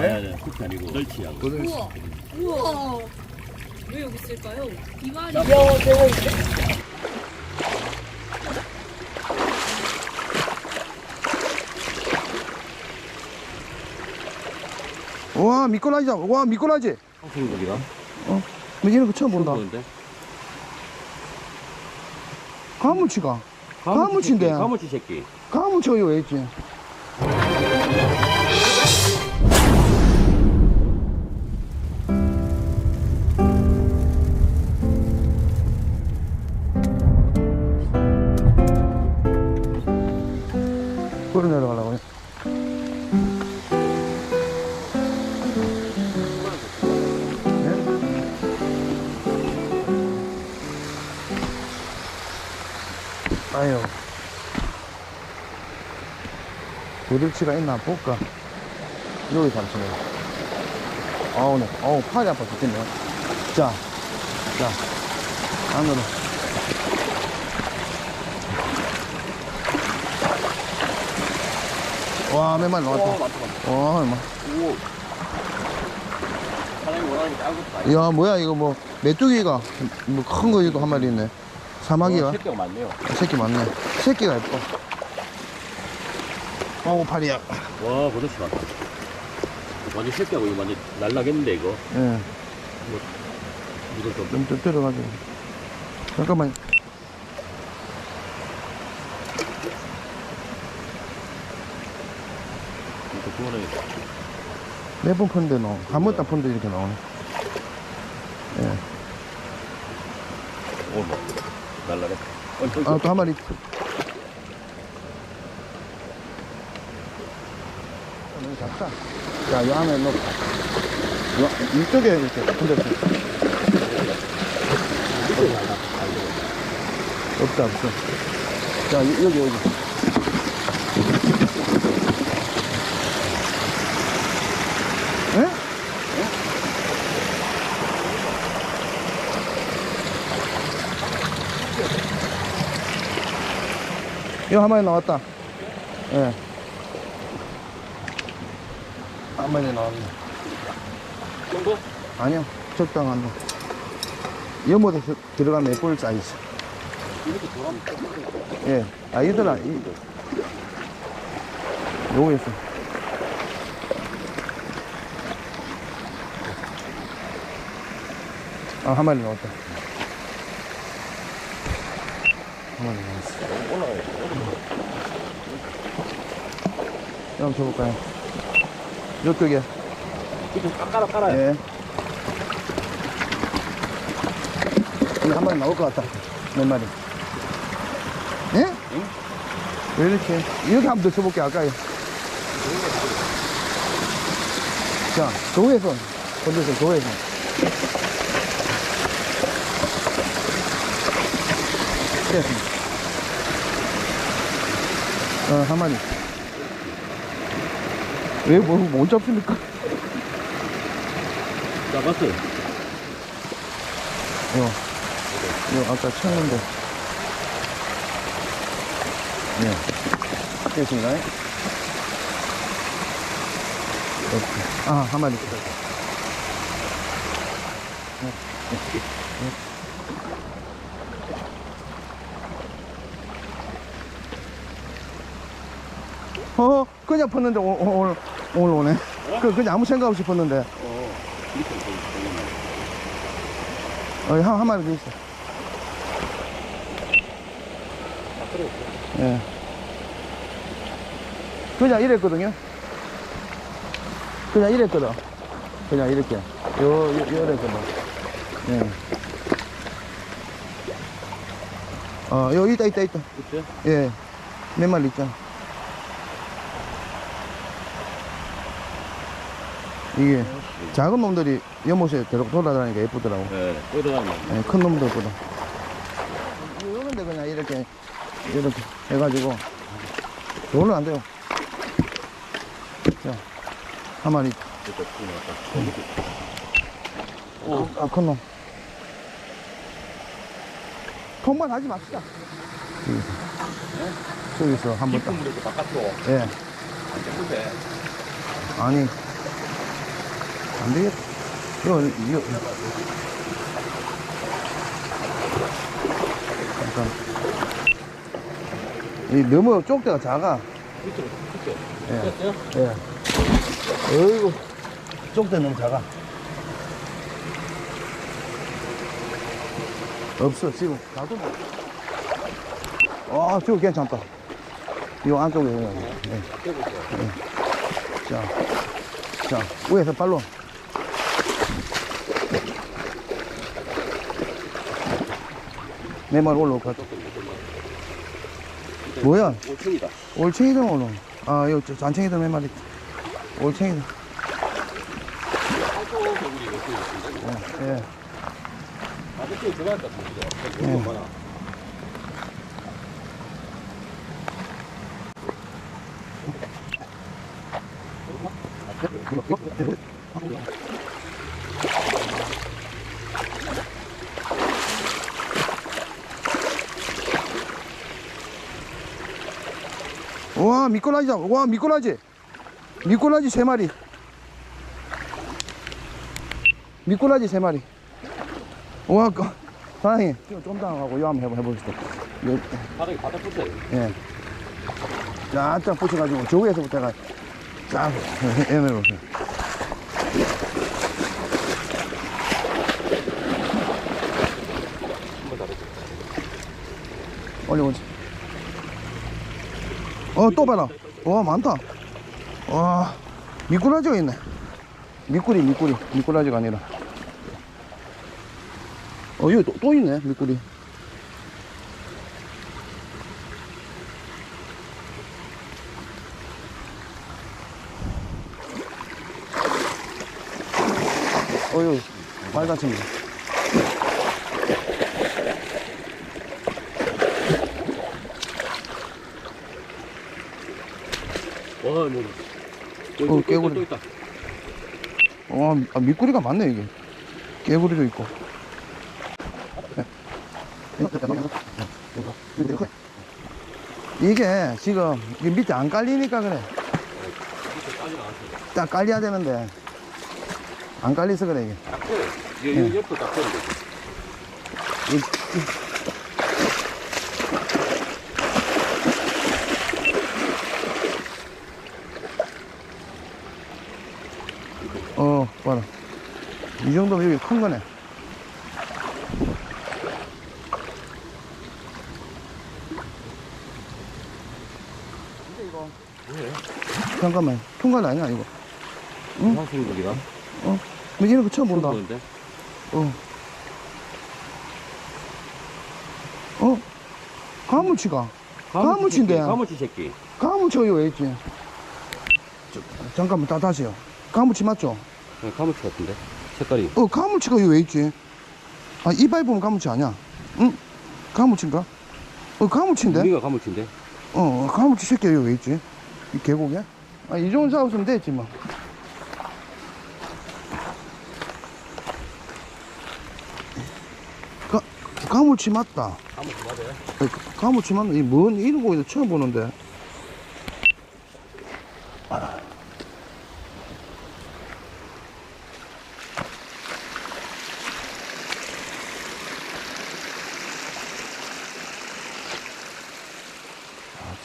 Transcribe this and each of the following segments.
아니 아니 그게 아니고 널치하고. 우와. 우와. 왜 여기 있을까요? 이말이 와 미꾸라지다. 와 미꾸라지. 소리가 어 이런 거 처음 본다. 보는데? 가물치가. 가물치인데. 가물치 새끼. 가물치가 이거 왜 있지 도들치가 있나 볼까 여기 잠시만요 아우 네 어우 팔이 아파 죽겠네 자, 자 안으로 와, 몇 마리 나왔다. 와, 얼마. 야, 뭐야, 이거 뭐, 메뚜기가, 뭐, 큰 거, 이거 한 마리 있네. 사마귀가? 새끼가 많네요 새끼 많네. 새끼가 예뻐. 어우, 팔이야. 와 버섯이 많다 완전 새끼하고 이거 완전 날라겠는데 이거 예. 이거 좀좀 뜨뜨려가지고. 잠깐만. 이거 그거는 몇번 펀데 너? 한 번도 안 펀데 이렇게 나오네. 예. 날라겠다 어, 어, 아, 또 한 마리. 너무 작다. 자, 이 안에 넣고. 요, 이쪽에 이렇게 펀데서. 없다, 없어. 자, 여- 여기, 여기. 예? 이거 한 마리 나왔다. 예. 한 마리 나왔네. 정도? 아니요, 적당한 거. 연못에 서- 들어가면 예쁠 사이즈. 이렇게 돌아면 예. 아, 얘들아, 이, 요거 있어. 아, 한 마리 나왔다. 한 마리 나왔어. 올라가요 한번 줘볼까요? 이쪽에. 이거 깔아 깔아요 예. 여기 한 마리 나올 것 같다. 몇 마리. 예? 왜 이렇게? 이렇게 한번 더 쳐볼게, 아까요. 자, 도에선. 건조선, 도에선. 됐습니다. 어, 한 마리. 왜, 뭐, 못 잡습니까? 잡았어요 요, 요, 아까 쳤는데. 네. 됐습니다. 이렇게. 아, 한 마리. 어, 그냥 폈는데 오, 오, 오늘, 오늘 오네. 그, 그냥 아무 생각 없이 폈는데. 어 이렇게 어, 한, 한 마리 더 있어. 예. 그냥 이랬거든요. 그냥 이랬거든. 그냥 이렇게. 요, 요, 요랬거든. 예. 어, 여기 있다, 있다, 있다. 예. 몇 마리 있잖아. 이게 작은 놈들이 연못에 계속 돌아다니니까 예쁘더라고. 네 끌어가면 예, 큰 놈들보다. 이런데 그냥 이렇게, 이렇게 해가지고. 돈은 안 돼요. 자, 한 마리. 아, 큰 놈. 통만 하지 맙시다. 저기서. 저기서 한번 딱. 바깥으로 예. 안 잡는데 아니, 안 되겠다. 이거, 이거. 잠깐. 이 너무 쪽대가 작아. 밑으로 밑에. 예. 됐어요? 예. 어이구. 쪽대 너무 작아. 없어, 지금. 놔두면. 아, 저거 괜찮다. 이 안쪽에. 예. 있어요. 자, 자, 위에서 발로. 내말 올라올 것 같아. 뭐야? 올챙이다. 올챙이들 오늘. 아, 이거 저 잔챙이들 몇 마리. 올챙이들. 예. 아저씨 들어갈 것 같은데. 예. 미꾸라지다. 와, 미꾸라지. 미꾸라지 세 마리. 미꾸라지 세 마리. 와, 그, 사장님. 좀 당하고 이거 한번 해봅시다. 요, 바닥에 바닥 붙어요. 예. 쫙쫙 붙여가지고 저 위에서부터 해가 쫙 해볼게요. 올려보지. 어, 또 봐라. 와, 많다. 와, 미꾸라지가 있네. 미꾸리, 미꾸리. 미꾸라지가 아니라. 어, 여기 또, 또 있네, 미꾸리. 어, 여기, 말 다칩니다. 와, 뭐. 또, 어, 깨구리. 또 있다. 와, 미- 아, 미꾸리가 많네, 이게. 개구리도 있고. 이게 지금 이게 밑에 안 깔리니까 그래. 딱 깔려야 되는데. 안 깔려서 그래, 이게. 딱 펴요. 이, 예. 이 옆으로 딱 펴는 거지. 이- 이- 어, 봐라. 이 정도면 여기 큰 거네. 잠깐만. 통관 아니야, 이거? 응? 황승국이가? 어? 뭐 이런 거 처음 본다. 보는데? 어. 어? 가물치가. 가물치인데. 가물치 새끼. 가물치가 여기 왜 있지? 저, 잠깐만, 다, 다시요. 가물치 맞죠? 네, 가물치 같은데? 색깔이. 어, 가물치가 여기 왜 있지? 아, 이빨 보면 가물치 아니야? 응? 가물치인가? 어, 가물치인데? 우리가 가물치인데? 어, 가물치 새끼가 여기 왜 있지? 이 계곡에? 아, 이 정도 잡았으면 됐지, 뭐. 가, 가물치 맞다. 가물치 맞아요? 어, 가- 가물치 맞나? 이뭔 이런 고기도 처음 보는데. 아,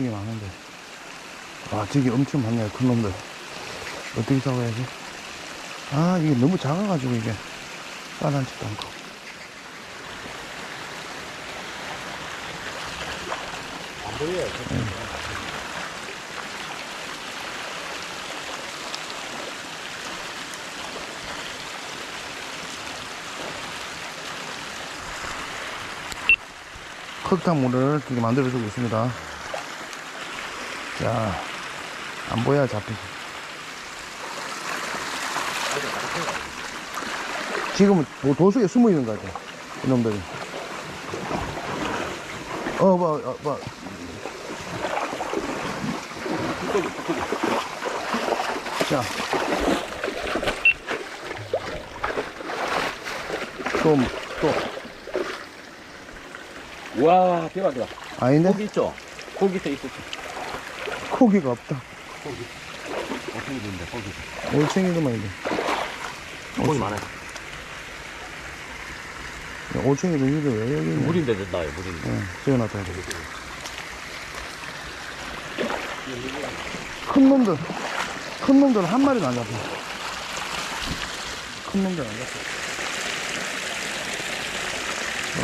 저기 많은데. 아, 저기 엄청 많네요, 큰 놈들. 어떻게 잡아야지? 아, 이게 너무 작아가지고, 이게. 까다롭지도 않고. 흙탕물을 이렇게 만들어주고 있습니다. 자, 안 보여야 잡히지. 지금은 뭐 도수에 숨어 있는 거 같아. 이놈들이. 어, 봐, 어, 봐. 자. 좀, 또. 와, 대박이다. 아닌데? 고기 있죠? 고기 있어, 있어. 고기가 없다. 고기. 어떻게 되는데, 고기. 올챙이도만 이게. 물이 많아요. 5층에도 이게 왜 여기 있냐? 물인데 나요, 물인데. 예, 지어놨다. 큰 놈들, 큰 놈들 한 마리도 안 잡혀. 큰 놈들 안 잡혀.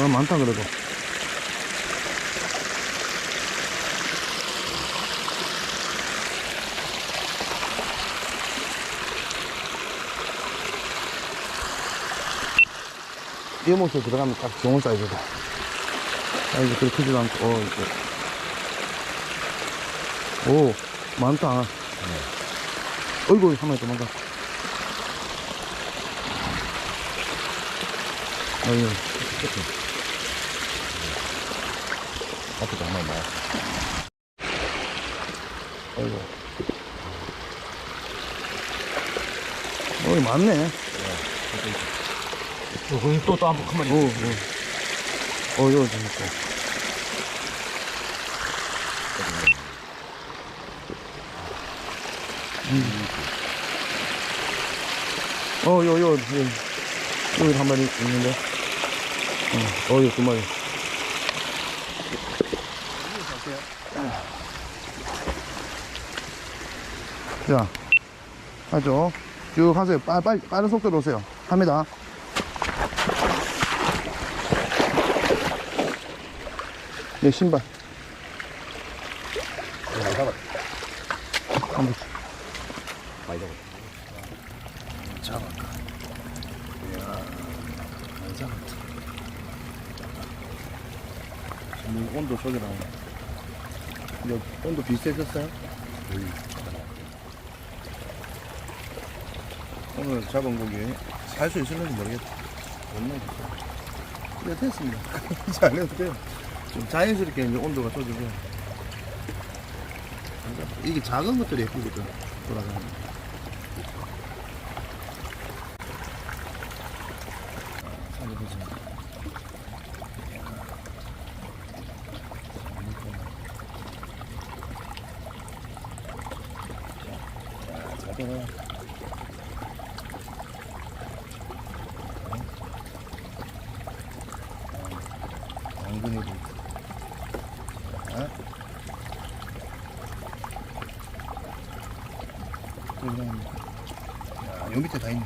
아, 많다, 그래도. 이 모습 들어가면 딱 좋은 사이즈다. 아, 이제 그렇게 크지도 않고, 어, 이제. 오, 많다. 어이구, 한 마리 도망가. 어이구, 앞에도 한 마리 나요. 어이구. 어이, 많네. 어, 또, 또한큰 마리. 오, 오. 어, 이거 재밌고. 음. 어, 요, 요, 요, 여기 한 마리 있는데. 어, 어, 이거 두 마리. 자, 하죠. 쭉 하세요. 빨리, 빨리, 빠른 속도로 오세요. 합니다. 내 신발. 많이 잡았 한 번. 많이 잡았 잡았다. 이야, 많이 잡았다. 지금 온도 저기 나오네. 이거 온도 비슷해졌어요? 오늘 잡은 고기 살 수 있을는지 모르겠다. 없네. 네, 됐습니다. 이제 안 해도 돼요. 좀 자연스럽게 이제 온도가 떠지고. 이게 작은 것들이 예쁘거든. 돌아가는. 거. 당근이 도 자. 그냥, 야, 여 밑에 다 있네.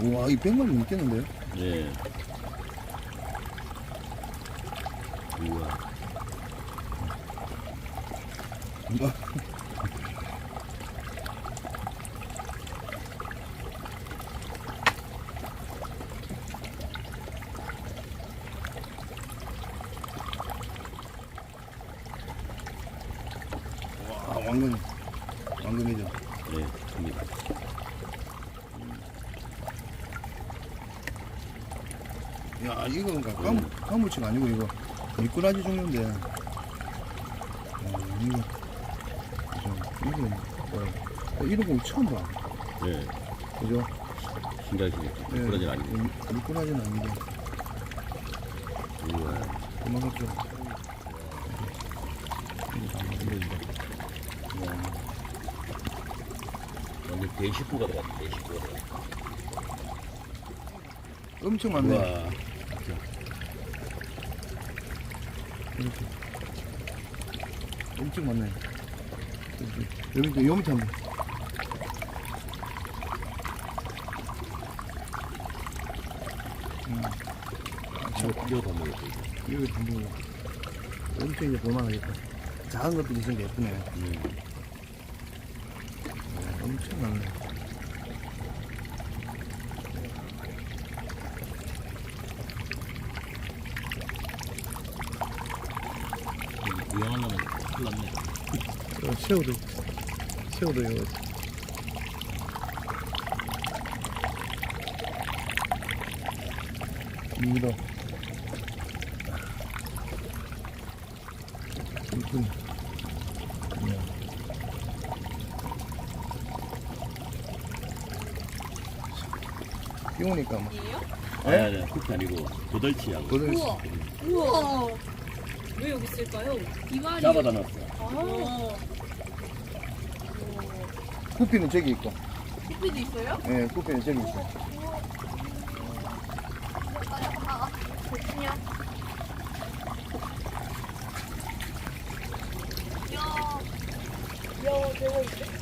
우와, 이 100마리 넘겠는데요? 예. 우와. 와, 왕금, 왕금이죠. 네, 큽니다. 야, 이거 가 까물, 까물치가 아니고 이거 미꾸라지 종류인데. 야, 이거, 그죠? 이거 뭐야? 어, 이런 거 처음 봐. 예. 그죠? 생겼죠. 예, 그러진 아니고. 미- 미꾸라지는 아닌데. 우와. 만들어진다. 완전 대식구가 들어갔다, 대식구가 들어갔다. 엄청 많네. 우와. 이렇게. 엄청 많네. 여기 또, 요 밑에 한 번. 음. 이거, 이거 더 먹었어, 이거. 여기 한 번. 엄청 이제 볼만하겠다. 작은 것도 있으게 예쁘네. 음. 엄청 많네. 유양하려면 큰일 났네. 어, 새우도, 새우도 이거. 미더. 이쁜. 비 오니까 막. 아니, 아니, 그게 아니고, 도덜치하고. 거들 우와. 우와. 왜 여기 있을까요? 이 말이. 잡아다 놨어. 아. 구피는 저기 있고. 구피도 있어요? 네, 꽃피는 저기 있어. 야, 야, 대박.